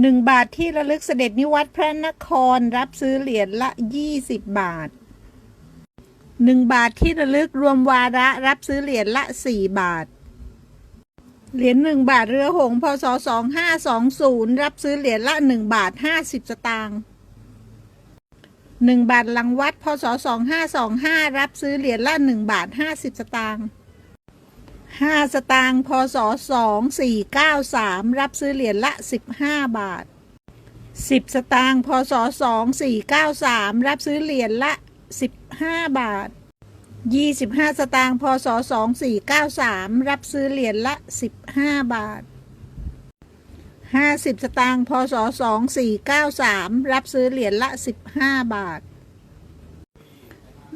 หนึ่งบาทที่ระลึกเสด็จนิวัตพระนครรับซื้อเหรียญละยี่สิบบาทหนึ่งบาทที่ระลึกรวมวาระรับซื้อเหรียญละสี่บาท เหรียญหนึ่งบาทเรือหงพศสองห้าสองศูนย์รับซื้อเหรียญละหนึ่งบาทห้าสิบสตางค์หนึ่งบาทหลังวัดพศสองห้าสองห้ารับซื้อเหรียญละหนึ่งบาทห้าสิบสตางค์ ห้าสตางค์พศสองสี่เก้าสามรับซื้อเหรียญละสิบห้าบาทสิบสตางค์พศสองสี่เก้าสามรับซื้อเหรียญละสิบห้าบาทยี่สิบห้าสตางค์พศสองสี่เก้าสามรับซื้อเหรียญละสิบห้าบาทห้าสิบสตางค์พศสองสี่เก้าสามรับซื้อเหรียญละสิบห้าบาท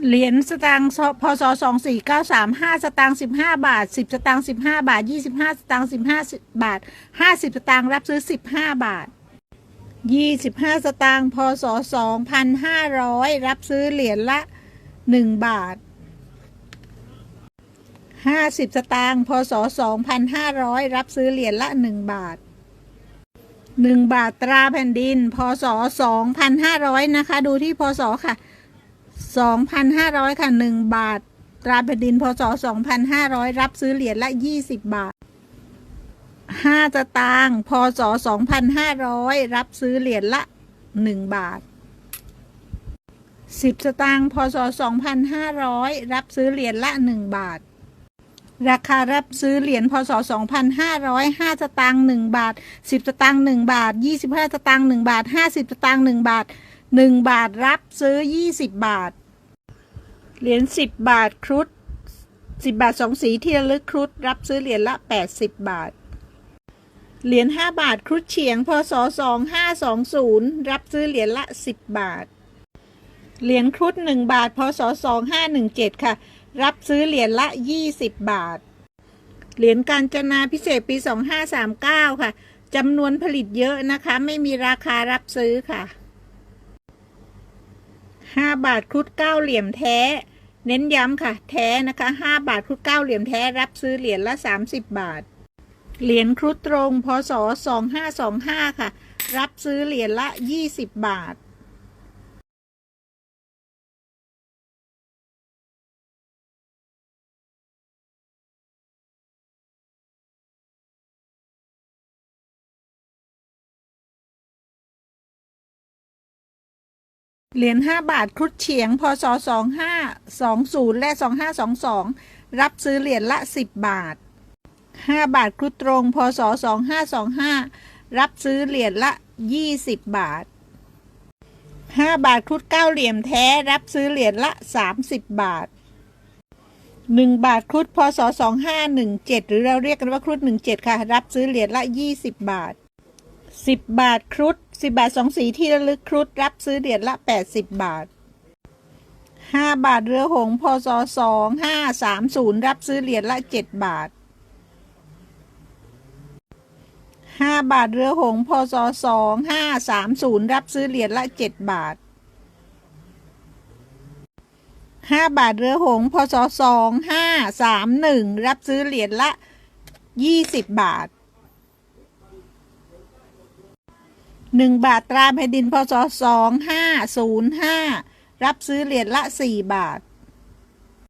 เหรียญสตางค์พศสองสี่เก้าสามห้าสตางค์สิบห้าบาทสิบสตางค์สิบห้าบาทยี่สิบห้าสตางค์สิบห้าบาทห้าสิบสตางค์รับซื้อสิบห้าบาทยี่สิบห้าสตางค์พศสองพันห้าร้อยรับซื้อเหรียญละหนึ่งบาทห้าสิบสตางค์พศสองพันห้าร้อยรับซื้อเหรียญละหนึ่งบาทหนึ่งบาทตราแผ่นดิน พศสองพันห้าร้อยนะคะ ดูที่พศค่ะ สองพันห้าร้อยค่ะหนึ่งบาท ตราแผ่นดินพศสองพันห้าร้อยรับซื้อเหรียญละยี่สิบบาทห้าสตางค์พศสองพันห้าร้อยรับซื้อเหรียญละหนึ่งบาทสิบสตางค์พศสองพันห้าร้อยรับซื้อเหรียญละหนึ่งบาทราคารับซื้อเหรียญพศ 2,500 5สตางค์1บาท 10 สตางค์1บาท 25 สตางค์1บาท 50 สตางค์1บาท 1 บาทรับซื้อ 20 บาท เหรียญ10บบาทครุฑ10บบาท2สีที่ระลึกครุฑรับซื้อเหรียญละ80บาท เหรียญ5บาทครุฑเฉียงพศ2520รับซื้อเหรียญละ10บาท เหรียญครุฑ1บาทพศ2517ค่ะ รับซื้อเหรียญละ20บาท เหรียญการจนาพิเศษปี2539ค่ะจำนวนผลิตเยอะนะคะ ไม่มีราคารับซื้อค่ะ 5 บาทครุฑ9เหลี่ยมแท้ เน้นย้ำค่ะ แท้นะคะ 5 บาทครุฑ9เหลี่ยมแท้รับซื้อเหรียญละ 30 บาท เหรียญครุฑตรงพศ2525 ค่ะ รับซื้อเหรียญละ 20 บาท เหรียญ5บาทครุฑเฉียงพศ2520และ2522รับซื้อเหรียญละ10บาท5บาทครุฑตรงพศ2525รับซื้อเหรียญละ20บาท5บาทครุฑ9เหลี่ยมแท้รับซื้อเหรียญละ30บาท1บาทครุฑพศ2517หรือเราเรียกกันว่าครุฑ17ค่ะ รับซื้อเหรียญละ20บาท 10บบาทครุฑ10บบาทสองสีที่ระลึกครุฑรับซื้อเหรียญละ80บบาท5บาทเรือหงส์พศ2530รับซื้อเหรียญละ7บาท5บาทเรือหงส์พศ2530รับซื้อเหรียญละ7บาท5บาทเรือหงส์พศ2531รับซื้อเหรียญละ20บาท หนึ่งบาทตราแผ่นดินพศสองห้าศูนย์ห้ารับซื้อเหรียญละสี่บาท